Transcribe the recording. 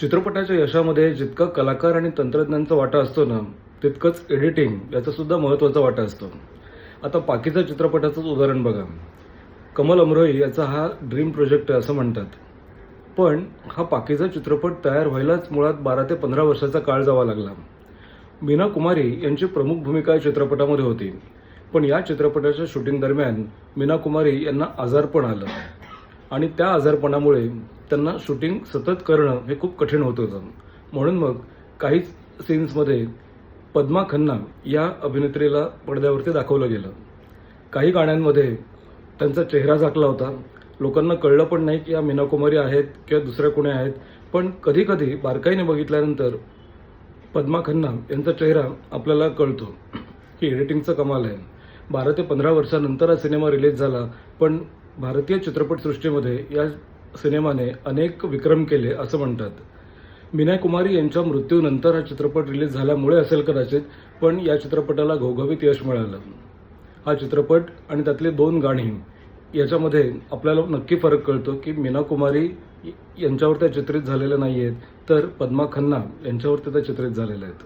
चित्रपटाच्या यशामध्ये जितका कलाकार आणि तंत्रज्ञांचा वाटा असतो ना तितकंच एडिटिंग याचा सुद्धा महत्त्वाचा वाटा असतो. आता पाकीचा चित्रपटाचंच उदाहरण बघा. कमल अमरोई याचा हा ड्रीम प्रोजेक्ट आहे असं म्हणतात. पण हा पाकीचा चित्रपट तयार व्हायलाच मुळात बारा ते पंधरा वर्षाचा काळ जावा लागला. मीना कुमारी यांची प्रमुख भूमिका या चित्रपटामध्ये होती. पण या चित्रपटाच्या शूटिंग दरम्यान मीना कुमारी यांना आजारपण आलं. आणि त्या आजारपणामुळे त्यांना शूटिंग सतत करणं हे खूप कठीण होत होतं. म्हणून मग काही सीन्समध्ये पद्मा खन्ना या अभिनेत्रीला पडद्यावरती दाखवलं गेलं. काही गाण्यांमध्ये त्यांचा चेहरा झाकला होता. लोकांना कळलं पण नाही की या मीना कुमारी आहेत किंवा दुसऱ्या कोणी आहेत. पण कधी कधी बारकाईने बघितल्यानंतर पद्मा खन्ना यांचा चेहरा आपल्याला कळतो. ही एडिटिंगचं कमाल आहे. बारा ते पंधरा वर्षानंतर हा सिनेमा रिलीज झाला पण भारतीय चित्रपटसृष्टीमध्ये या सिनेमाने अनेक विक्रम केले असं म्हणतात. मीना कुमारी यांच्या मृत्यूनंतर हा चित्रपट रिलीज झाल्यामुळे असेल कदाचित पण या चित्रपटाला घोघवीत यश मिळालं. हा चित्रपट आणि त्यातली दोन गाणी याच्यामध्ये आपल्याला नक्की फरक कळतो की मीना कुमारी यांच्यावर त्या चित्रित झालेल्या नाही आहेत तर पद्मा खन्ना यांच्यावरती त्या चित्रित झालेल्या आहेत.